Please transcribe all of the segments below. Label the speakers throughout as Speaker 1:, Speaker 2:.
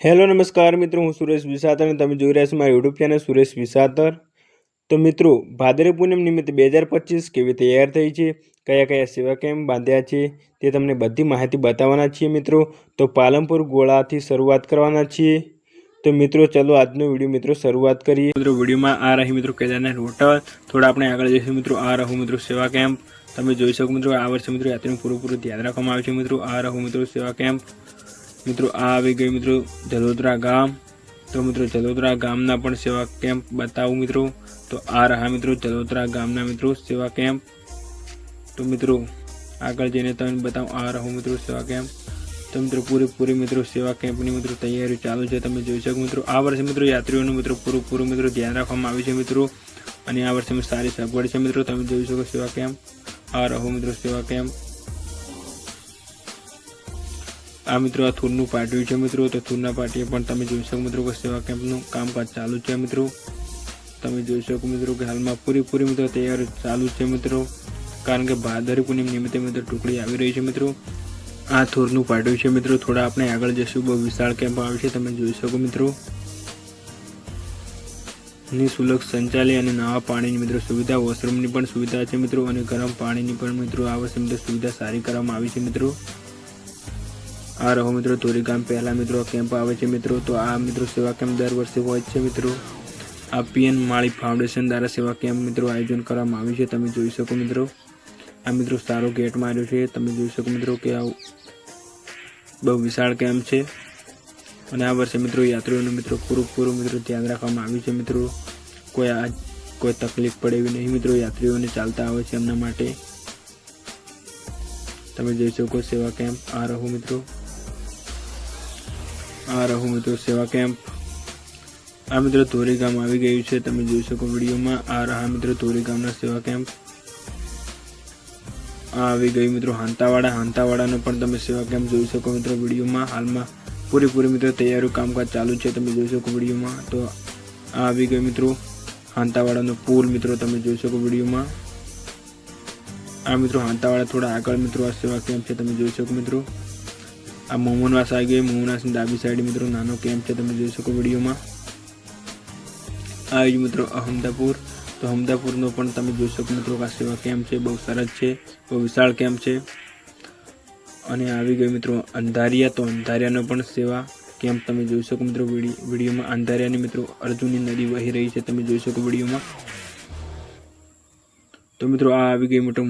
Speaker 1: Hello, નમસ્કાર મિત્રો, હું સુરેશ વિસાતર અને તમે જોઈ રહ્યા છો મારા યુટ્યુબ ચેનલ સુરેશ વિસાતર. તો મિત્રો ભાદરે પૂનમ નિમિત્તે બે હજાર પચીસ કેવી તૈયાર થઈ છે? કયા કયા સેવા કેમ્પ બાંધ્યા છે? તે તમને બધી માહિતી બતાવવાના છીએ મિત્રો. તો પાલનપુર ગોળાથી શરૂઆત કરવાના છીએ. તો મિત્રો, ચલો આજનો વીડિયો મિત્રો શરૂઆત કરીએ. મિત્રો, વિડીયોમાં આ રહી મિત્રો કેદારનાથ હોટલ. થોડા આપણે આગળ જઈશું મિત્રો. આ રહું મિત્રો સેવા કેમ્પ. તમે જોઈ શકો મિત્રો, આ વર્ષે મિત્રો યાત્રીનું પૂરું પૂરું ધ્યાન રાખવામાં આવે છે મિત્રો. આ રહું મિત્રો સેવા કેમ્પ. મિત્રો, આ આવી ગયું મિત્રો જલોદરા ગામ. તો મિત્રો, જલોદરા ગામના પણ સેવા કેમ્પ બતાવું મિત્રો. તો આ રહ્યા મિત્રો જલોદરા ગામના મિત્રો સેવા કેમ્પ. તો મિત્રો, આગળ જઈને તમને બતાવું, આ રહો મિત્રો સેવા કેમ્પ. તો મિત્રો, પૂરેપૂરી મિત્રો સેવા કેમ્પની મિત્રો તૈયારી ચાલુ છે. તમે જોઈ શકો મિત્રો, આ વર્ષે મિત્રો યાત્રીઓનું મિત્રો પૂરું પૂરું મિત્રો ધ્યાન રાખવામાં આવ્યું છે મિત્રો. અને આ વર્ષે સારી સગવડ છે મિત્રો. તમે જોઈ શકો સેવા કેમ્પ. આ રહો મિત્રો સેવા કેમ્પ. આ મિત્રો આ થૂરનું પાટિયું છે મિત્રો. તો થૂરના પાટીએ પણ તમે જોઈ શકો મિત્રો કે સેવા કેમ્પનું કામકાજ ચાલુ છે મિત્રો. તમે જોઈ શકો મિત્રો કે હાલમાં પૂરેપૂરી મિત્રો તૈયારી ચાલુ છે મિત્રો. કારણ કે ભાદર પૂનમ નિમિત્તે મિત્રો ટુકડી આવી રહી છે મિત્રો. આ થૂરનું પાટિયું છે મિત્રો. થોડા આપણે આગળ જશું બહુ વિશાળ કેમ્પ આવે છે. તમે જોઈ શકો મિત્રો. નિઃશુલ્ક સંચાલય અને નવા પાણીની મિત્રો સુવિધા, વોશરૂમની પણ સુવિધા છે મિત્રો. અને ગરમ પાણીની પણ મિત્રો આ વર્ષે મિત્રો સુવિધા સારી કરવામાં આવી છે મિત્રો. આ રહો મિત્રો ધોરીગામ પહેલા મિત્રો કેમ્પ આવે છે મિત્રો. તો આ મિત્રો સેવા કેમ્પ દર વર્ષે હોય છે મિત્રો. આ પીએન માળી ફાઉન્ડેશન દ્વારા સેવા કેમ્પ મિત્રો આયોજન કરવામાં આવ્યું છે. તમે જોઈ શકો મિત્રો. આ મિત્રો સારો ગેટ માર્યો છે. તમે જોઈ શકો મિત્રો કે આ બહુ વિશાળ કેમ્પ છે. અને આ વર્ષે મિત્રો યાત્રીઓનું મિત્રો પૂરું પૂરું મિત્રો ધ્યાન રાખવામાં આવ્યું છે મિત્રો. કોઈ આ કોઈ તકલીફ પડે એવી નહીં મિત્રો. યાત્રીઓને ચાલતા આવે છે એમના માટે. તમે જોઈ શકો સેવા કેમ્પ આ રહો મિત્રો. આ રહું મિત્રો સેવા કેમ્પ. આ મિત્રો ધોરી ગામ આવી ગયું છે. તમે જોઈ શકો વિડીયોમાં. આ રહા મિત્રો ધોરી ગામના સેવા કેમ્પ. આ આવી ગયું મિત્રો હાંતાવાડા. હાંતાવાડાનો પણ તમે સેવા કેમ્પ જોઈ શકો મિત્રો વિડીયોમાં. હાલમાં પૂરેપૂરી મિત્રો તૈયારી કામકાજ ચાલુ છે. તમે જોઈ શકો વિડીયોમાં. તો આ આવી ગયું મિત્રો હાંતાવાડાનો પુલ મિત્રો તમે જોઈ શકો વિડીયોમાં. આ મિત્રો હાંતાવાડા થોડા આગળ મિત્રો આ સેવા કેમ્પ છે. તમે જોઈ શકો મિત્રો. આ મોમનવાસ આવી ગઈ મોહનવાસની ડાબી સાઈડ મિત્રો, નાનો કેમ્પ છે, તમે જોઈ શકો વિડીયોમાં. આવી જ મિત્રો, અહમદાપુર. તો અહમદાપુરનો પણ તમે જોઈ શકો મિત્રો, આ સેવા કેમ્પ છે, બહુ સરસ છે, બહુ વિશાળ કેમ્પ છે. અને આવી ગયો મિત્રો, અંધારિયા. તો અંધારિયાનો પણ સેવા કેમ્પ તમે જોઈ શકો મિત્રો વિડીયોમાં. અંધારિયાની મિત્રો, અર્જુનની નદી વહી રહી છે, તમે જોઈ શકો વિડીયોમાં. તો મિત્રો આ આવી ગઈ મોટો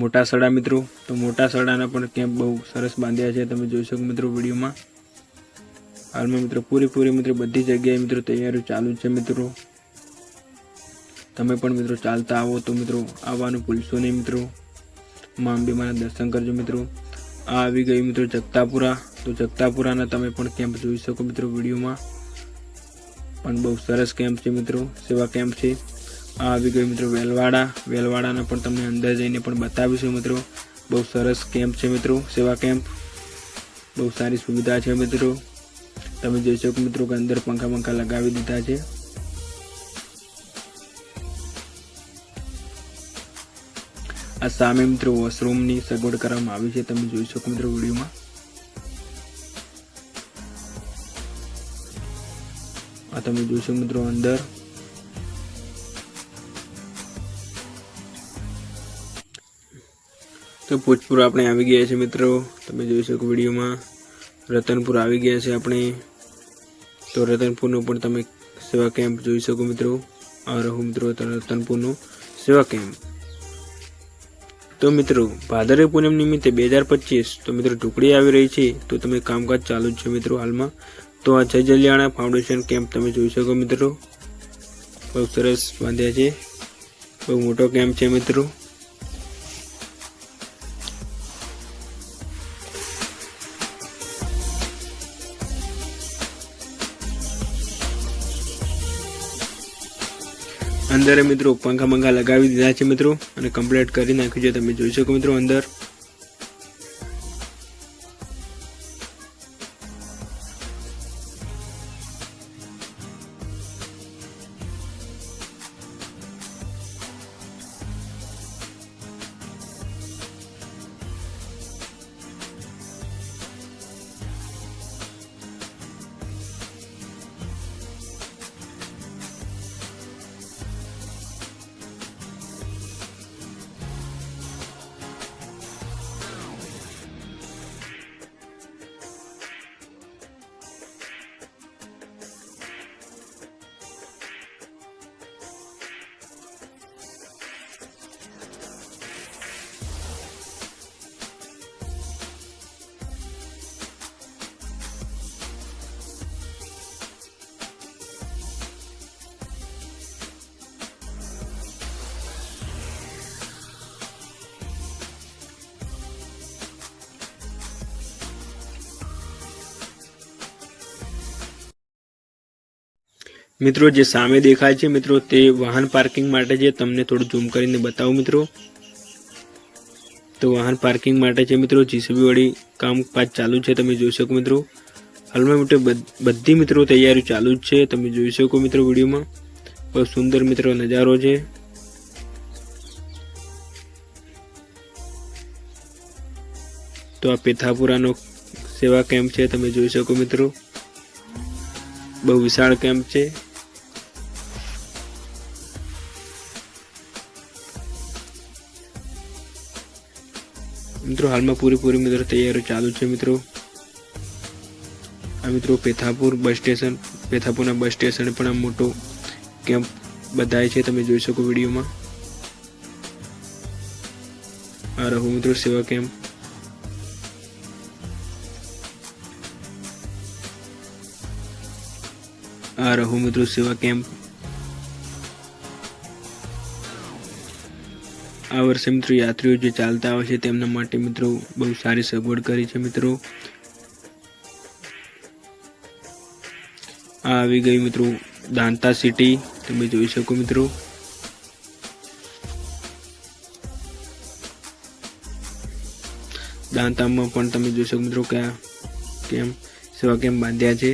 Speaker 1: મોટા સડા મિત્રો. તો મોટા સડાના પણ કેમ્પ બહુ સરસ બાંધ્યા છે. તમે જોઈ શકો મિત્રો વિડીયોમાં. હાલમાં મિત્રો પૂરેપૂરી મિત્રો બધી જગ્યાએ મિત્રો તૈયારીઓ ચાલુ છે મિત્રો. તમે પણ મિત્રો ચાલતા આવો તો મિત્રો આવવાનું ભૂલશો નહીં મિત્રો. મા અંબેમાના દર્શન કરજો મિત્રો. આ આવી ગઈ મિત્રો જગતાપુરા. તો જગતાપુરાના તમે પણ કેમ્પ જોઈ શકો મિત્રો વિડીયોમાં. પણ બહુ સરસ કેમ્પ છે મિત્રો. સેવા કેમ્પ છે. આવી ગયું મિત્રો વેલવાડા. વેલવાડાના પણ તમને અંદર જઈને પણ બતાવીશું મિત્રો. બહુ સરસ કેમ્પ છે મિત્રો, સેવા કેમ્પ. બહુ સારી સુવિધા છે મિત્રો. તમે જોઈ શકો મિત્રો કે અંદર પંખા પંખા લગાવી દીધા છે. આ સામે મિત્રો વોશરૂમની સગવડ કરવામાં આવી છે, તમે જોઈ શકો મિત્રો વિડીયોમાં. આ તમે જોશો મિત્રો અંદર. તો ભોજપુર આપણે આવી ગયા છે મિત્રો. તમે જોઈ શકો વિડીયોમાં. રતનપુર આવી ગયા છે આપણે. તો રતનપુરનો પણ તમે સેવા કેમ્પ જોઈ શકો મિત્રો. આ રહો મિત્રો રતનપુરનો સેવા કેમ્પ. તો મિત્રો, ભાદરવી પૂનમ નિમિત્તે બે હજાર પચીસ તો મિત્રો ટુકડી આવી રહી છે. તો તમે કામકાજ ચાલુ જ છે મિત્રો હાલમાં. તો આ જય જલિયાણા ફાઉન્ડેશન કેમ્પ તમે જોઈ શકો મિત્રો. બહુ સરસ બાંધ્યા છે. બહુ મોટો કેમ્પ છે મિત્રો. અંદર મિત્રો પંખા પંખા લગાવી દીધા છે મિત્રો અને કમ્પ્લીટ કરી નાખ્યું છે તમે જોઈ શકો મિત્રો અંદર. મિત્રો, જે સામે દેખાય છે, મિત્રો, તે વાહન પાર્કિંગ માટે છે. તમને થોડું ઝૂમ કરીને બતાવું, મિત્રો. તો વાહન પાર્કિંગ માટે છે, મિત્રો જીસીબી વાળી કામકાજ ચાલુ છે. તમે જોઈ શકો, મિત્રો. હાલમાં, મિત્રો, બધી મિત્રો તૈયારી ચાલુ જ છે. તમે જોઈ શકો, મિત્રો, વિડીયોમાં. બહુ સુંદર, મિત્રો, નજારો છે. તો આ પેથાપુરાનો સેવા કેમ્પ છે. તમે જોઈ શકો, મિત્રો. બહુ વિશાળ કેમ્પ છે. મિત્રો, હાલમાં પૂરેપૂરી મિત્રો તૈયારી ચાલુ છે મિત્રો. આ મિત્રો પેથાપુર બસ સ્ટેશન, પેથાપુરના બસ સ્ટેશન પણ આ મોટો કેમ્પ બધાય છે, તમે જોઈ શકો વિડીયોમાં. આ રહો મિત્રો સેવા કેમ્પ. આ રહો મિત્રો સેવા કેમ્પ. આ વર્ષે મિત્રો યાત્રીઓ જે ચાલતા આવે છે, તેમના માટે મિત્રો બહુ સારી સગવડ કરી છે મિત્રો. આ આવી ગઈ મિત્રો દાંતા સિટી તમે જોઈ શકો મિત્રો. દાંતામાં પણ તમે જોઈ શકો મિત્રો કે કેમ, સેવા કેમ બાંધ્યા છે.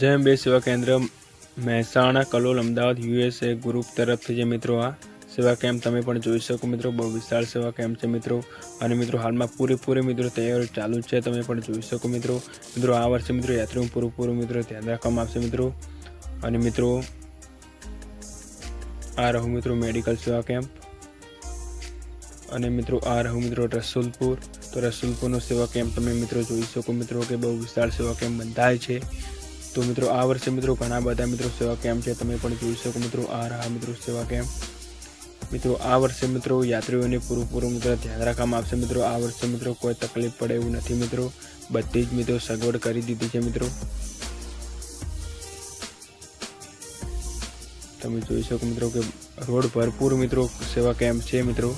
Speaker 1: જય બે સેવા કેન્દ્ર મહેસાણા, કલોલ, અમદાવાદ, યુએસએ ગ્રુપ તરફથી જે મિત્રો આ સેવા કેમ્પ તમે પણ જોઈ શકો મિત્રો. બહુ વિશાળ સેવા કેમ્પ છે મિત્રો. અને મિત્રો હાલમાં પૂરેપૂરી મિત્રો તૈયારી ચાલુ છે, તમે પણ જોઈ શકો મિત્રો. મિત્રો આ વર્ષે મિત્રો યાત્રીઓ પૂરેપૂરું મિત્રો ધ્યાન રાખવામાં આવશે મિત્રો. અને મિત્રો, આ રહું મિત્રો મેડિકલ સેવા કેમ્પ. અને મિત્રો આ રહું મિત્રો રસુલપુર. તો રસુલપુરનો સેવા કેમ્પ તમે મિત્રો જોઈ શકો મિત્રો કે બહુ વિશાળ સેવા કેમ્પ બંધાય છે. તો મિત્રો આ વર્ષે મિત્રો ઘણા બધા મિત્રો સેવા કેમ્પ છે તમે પણ જોઈ શકો. મિત્રો આ રહા મિત્રો સેવા કેમ્પ મિત્રો આ વર્ષે મિત્રો યાત્રીઓને પૂરું પૂરું મિત્રો ધ્યાન રાખવામાં આવશે. મિત્રો આ વર્ષે મિત્રો કોઈ તકલીફ પડે એવું નથી મિત્રો. બધી જ મિત્રો સગવડ કરી દીધી છે મિત્રો. તમે જોઈ શકો મિત્રો કે રોડ ભરપૂર મિત્રો સેવા કેમ્પ છે મિત્રો?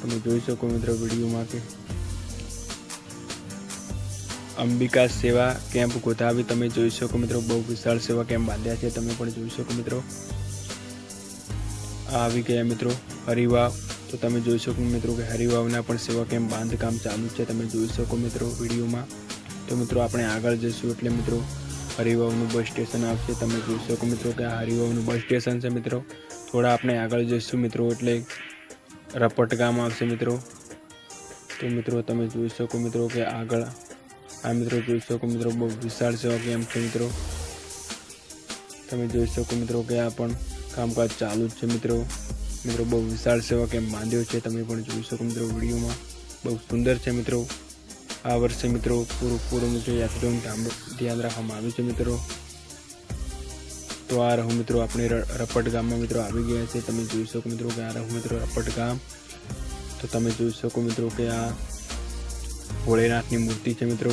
Speaker 1: તમે જોઈ શકો મિત્રો વિડીયોમાં કે અંબિકા સેવા કેમ્પ ગોધાવી તમે જોઈ શકો મિત્રો. બહુ વિશાળ સેવા કેમ્પ બાંધ્યા છે. તમે પણ જોઈ શકો મિત્રો. આવી ગયા મિત્રો હરિવાવ તો તમે જોઈ શકો મિત્રો કે હરિવાવના પણ સેવા કેમ્પ બાંધકામ ચાલુ છે. તમે જોઈ શકો મિત્રો વિડીયોમાં. તો મિત્રો આપણે આગળ જઈશું એટલે મિત્રો હરિવાવનું બસ સ્ટેશન આવશે. તમે જોઈ શકો મિત્રો કે આ હરિવાવનું બસ સ્ટેશન છે મિત્રો. થોડા આપણે આગળ જઈશું મિત્રો એટલે રપટ ગામ આવશે મિત્રો. તો મિત્રો તમે જોઈ શકો મિત્રો કે આગળ આ મિત્રો જોઈ શકો મિત્રો, બહુ વિશાળ સેવા ગેમ છે મિત્રો. તમે જોઈ શકો મિત્રો કે આ પણ કામકાજ ચાલુ જ છે મિત્રો. મિત્રો, બહુ વિશાળ સેવા કેમ્પ બાંધ્યો છે. તમે પણ જોઈ શકો મિત્રો વિડીયોમાં. બહુ સુંદર છે મિત્રો. આ વર્ષે મિત્રો પૂરું પૂરું મિત્રો યાત્રીઓનું ધ્યાન રાખવામાં આવ્યું છે મિત્રો. તો આ રહું મિત્રો, આપણે રપટ ગામમાં મિત્રો આવી ગયા છે. તમે જોઈ શકો મિત્રો કે આ રહું મિત્રો રપટ ગામ. તો તમે જોઈ શકો મિત્રો કે આ ભોળેનાથની મૂર્તિ છે મિત્રો.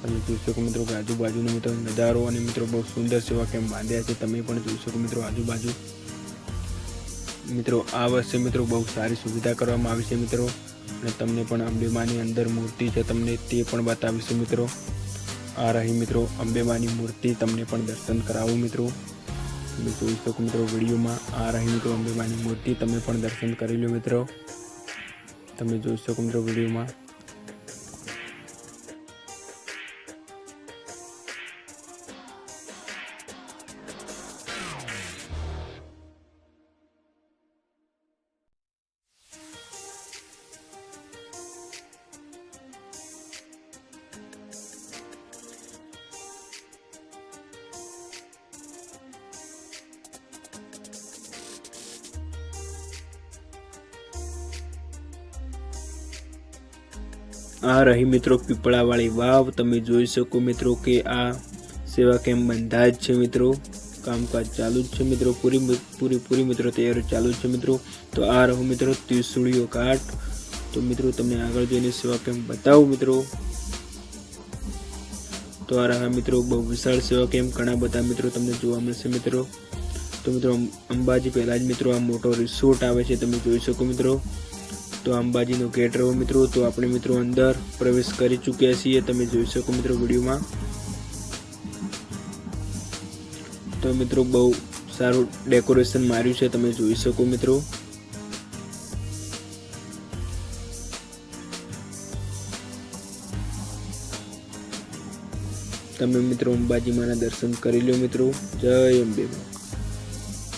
Speaker 1: તમે જોઈ શકો મિત્રો કે આજુબાજુનો મિત્રો નજારો અને મિત્રો બહુ સુંદર સેવા કેમ બાંધ્યા છે. તમે પણ જોઈ શકો મિત્રો આજુબાજુ. મિત્રો આ વર્ષે મિત્રો બહુ સારી સુવિધા કરવામાં આવી છે મિત્રો. અને તમને પણ અંબેમાની અંદર મૂર્તિ છે તમને તે પણ બતાવીશું મિત્રો. આ રહી મિત્રો અંબેમાની મૂર્તિ તમને પણ દર્શન કરાવું મિત્રો. તમે જોઈ શકો મિત્રો વિડીયોમાં આ રહી મિત્રો અંબેમાની મૂર્તિ તમે પણ દર્શન કરી લો મિત્રો. તમે જોઈ શકો મિત્રો વિડીયોમાં. આ રહી મિત્રો પીપળાવાળી વાવ. તમે જોઈ શકો મિત્રો કે આ સેવા કેમ્પ બંધા છે મિત્રો. કામકાજ ચાલુ જ છે મિત્રો. પૂરી પૂરી પૂરી મિત્રો તૈયારી ચાલુ છે મિત્રો. તો આ રહો મિત્રો ત્રિશુળીઓ ઘાટ તો મિત્રો તમને આગળ જઈને સેવા કેમ્પ બતાવું મિત્રો. તો આ રહ્યા મિત્રો બહુ વિશાળ સેવા કેમ્પ. ઘણા બધા મિત્રો તમને જોવા મળશે મિત્રો. તો મિત્રો અંબાજી પહેલાં જ મિત્રો આ મોટો રિસોર્ટ આવે છે. તમે જોઈ શકો મિત્રો. તો અંબાજીનો ગેટ રહો મિત્રો, તો આપણે મિત્રો અંદર પ્રવેશ કરી ચૂક્યા છીએ. તમે જોઈ શકો મિત્રો વિડીયોમાં. તો મિત્રો બહુ સારું ડેકોરેશન માર્યું છે, તમે જોઈ શકો મિત્રો. તમે મિત્રો અંબાજી માના દર્શન કરી લો મિત્રો. જય અંબે